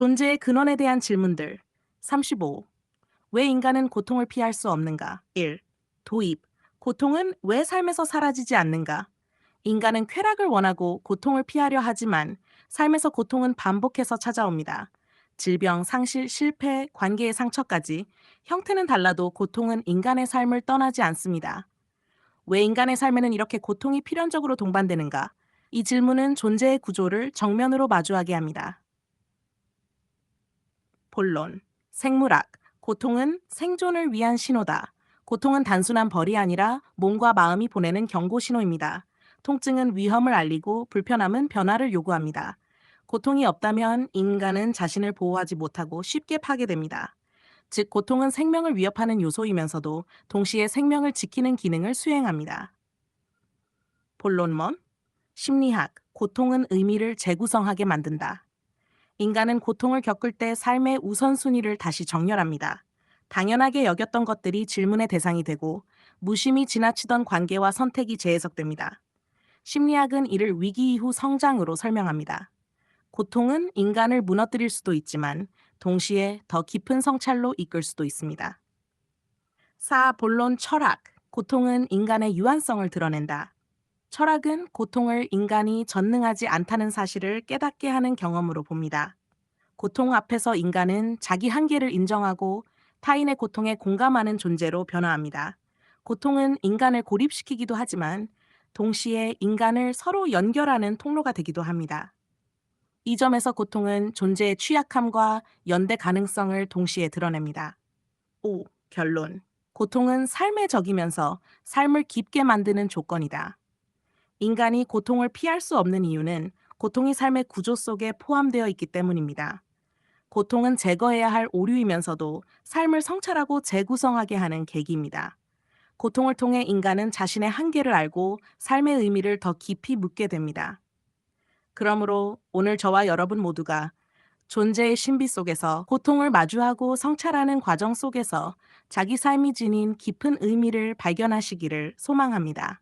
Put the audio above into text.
존재의 근원에 대한 질문들. 35. 왜 인간은 고통을 피할 수 없는가? 1. 도입. 고통은 왜 삶에서 사라지지 않는가? 인간은 쾌락을 원하고 고통을 피하려 하지만 삶에서 고통은 반복해서 찾아옵니다. 질병, 상실, 실패, 관계의 상처까지 형태는 달라도 고통은 인간의 삶을 떠나지 않습니다. 왜 인간의 삶에는 이렇게 고통이 필연적으로 동반되는가? 이 질문은 존재의 구조를 정면으로 마주하게 합니다. 본론. 생물학. 고통은 생존을 위한 신호다. 고통은 단순한 벌이 아니라 몸과 마음이 보내는 경고 신호입니다. 통증은 위험을 알리고 불편함은 변화를 요구합니다. 고통이 없다면 인간은 자신을 보호하지 못하고 쉽게 파괴됩니다. 즉, 고통은 생명을 위협하는 요소이면서도 동시에 생명을 지키는 기능을 수행합니다. 본론문 심리학, 고통은 의미를 재구성하게 만든다. 인간은 고통을 겪을 때 삶의 우선순위를 다시 정렬합니다. 당연하게 여겼던 것들이 질문의 대상이 되고 무심히 지나치던 관계와 선택이 재해석됩니다. 심리학은 이를 위기 이후 성장으로 설명합니다. 고통은 인간을 무너뜨릴 수도 있지만 동시에 더 깊은 성찰로 이끌 수도 있습니다. 4. 본론 철학. 고통은 인간의 유한성을 드러낸다. 철학은 고통을 인간이 전능하지 않다는 사실을 깨닫게 하는 경험으로 봅니다. 고통 앞에서 인간은 자기 한계를 인정하고 타인의 고통에 공감하는 존재로 변화합니다. 고통은 인간을 고립시키기도 하지만 동시에 인간을 서로 연결하는 통로가 되기도 합니다. 이 점에서 고통은 존재의 취약함과 연대 가능성을 동시에 드러냅니다. 5. 결론. 고통은 삶의 적이면서 삶을 깊게 만드는 조건이다. 인간이 고통을 피할 수 없는 이유는 고통이 삶의 구조 속에 포함되어 있기 때문입니다. 고통은 제거해야 할 오류이면서도 삶을 성찰하고 재구성하게 하는 계기입니다. 고통을 통해 인간은 자신의 한계를 알고 삶의 의미를 더 깊이 묻게 됩니다. 그러므로 오늘 저와 여러분 모두가 존재의 신비 속에서 고통을 마주하고 성찰하는 과정 속에서 자기 삶이 지닌 깊은 의미를 발견하시기를 소망합니다.